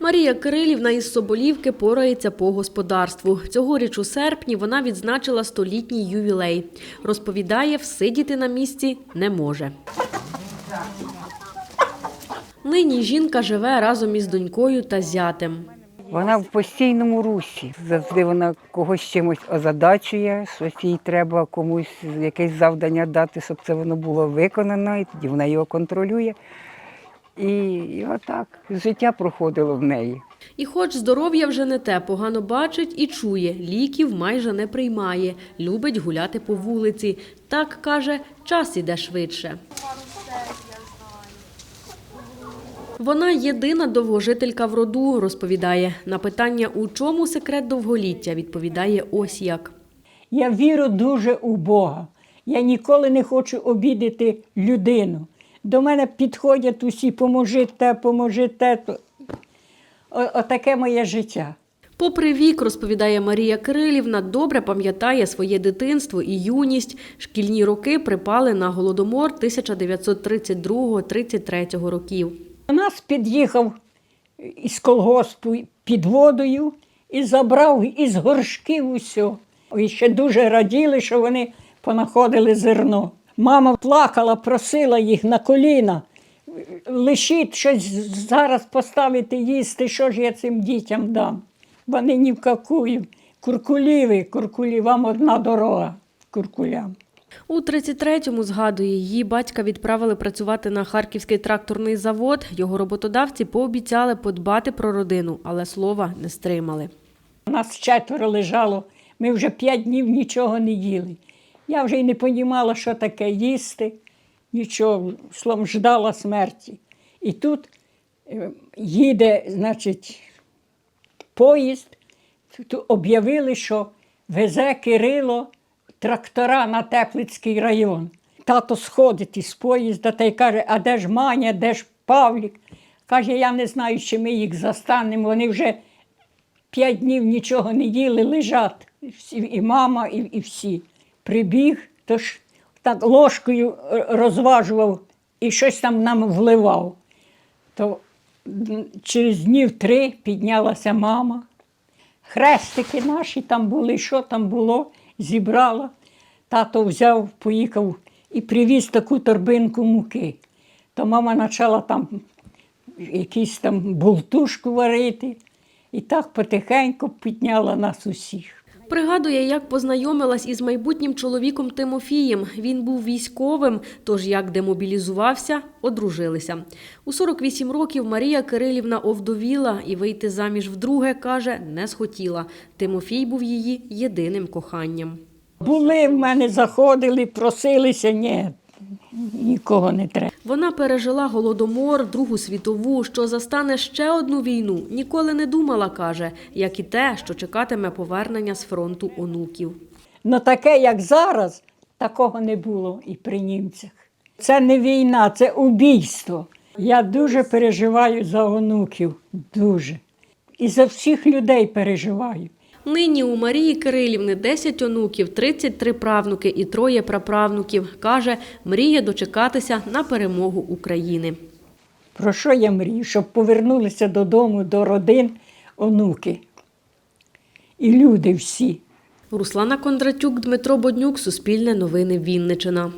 Марія Кирилівна із Соболівки порається по господарству. Цьогоріч у серпні вона відзначила столітній ювілей. Розповідає, всидіти на місці не може. Нині жінка живе разом із донькою та зятем. Вона в постійному русі. Завжди вона когось чимось озадачує, щось їй треба комусь якесь завдання дати, щоб це воно було виконано, і тоді вона його контролює. І, і отак життя проходило в неї. І хоч здоров'я вже не те, погано бачить і чує, ліків майже не приймає, любить гуляти по вулиці. Так каже, час іде швидше. Вона єдина довгожителька в роду, розповідає. На питання, у чому секрет довголіття, відповідає ось як. Я вірю дуже у Бога. Я ніколи не хочу обідати людину. До мене підходять усі, поможи те, поможи те. Отаке моє життя. Попри вік, розповідає Марія Кирилівна, добре пам'ятає своє дитинство і юність. Шкільні роки припали на голодомор 1932-33 років. У нас під'їхав із колгоспу під водою і забрав із горшків усе. І ще дуже раділи, що вони понаходили зерно. Мама плакала, просила їх на коліна. Лишіть щось зараз поставити їсти, що ж я цим дітям дам. Вони ні в какую. Куркулі ви, куркулі, вам одна дорога куркулям. У 33-му, згадує, її батька відправили працювати на Харківський тракторний завод. Його роботодавці пообіцяли подбати про родину, але слова не стримали. У нас четверо лежало, ми вже п'ять днів нічого не їли. Я вже й не розуміла, що таке їсти, нічого, словом, ждала смерті. І тут е, їде, значить, поїзд, тут об'явили, що везе Кирило трактора на Теплицький район. Тато сходить із поїзда та й каже, а де ж Маня, де ж Павлік? Каже, я не знаю, чи ми їх застанемо. Вони вже п'ять днів нічого не їли, лежать. І мама, і, і всі. Прибіг, то ж так ложкою е, розважував і щось там нам вливав. То через днів три піднялася мама. Хрестики наші там були, що там було, зібрала. Тато взяв, поїхав і привіз таку торбинку муки. То мама почала там якусь там бултушку варити. І так потихеньку підняла нас усіх. Пригадує, як познайомилась із майбутнім чоловіком Тимофієм. Він був військовим, тож як демобілізувався, одружилися. У 48 років Марія Кирилівна овдовіла і вийти заміж вдруге, каже, не схотіла. Тимофій був її єдиним коханням. Були в мене, заходили, просилися, ні, нікого не треба. Вона пережила голодомор, Другу світову, що застане ще одну війну. Ніколи не думала, каже, як і те, що чекатиме повернення з фронту онуків. Ну таке, як зараз, такого не було і при німцях. Це не війна, це убійство. Я дуже переживаю за онуків, дуже. І за всіх людей переживаю. Нині у Марії Кирилівни 10 онуків, 33 правнуки і троє праправнуків. Каже, мріє дочекатися на перемогу України. Про що я мрію? Щоб повернулися додому, до родин онуки. І люди всі. Руслана Кондратюк, Дмитро Боднюк, Суспільне новини Вінничина.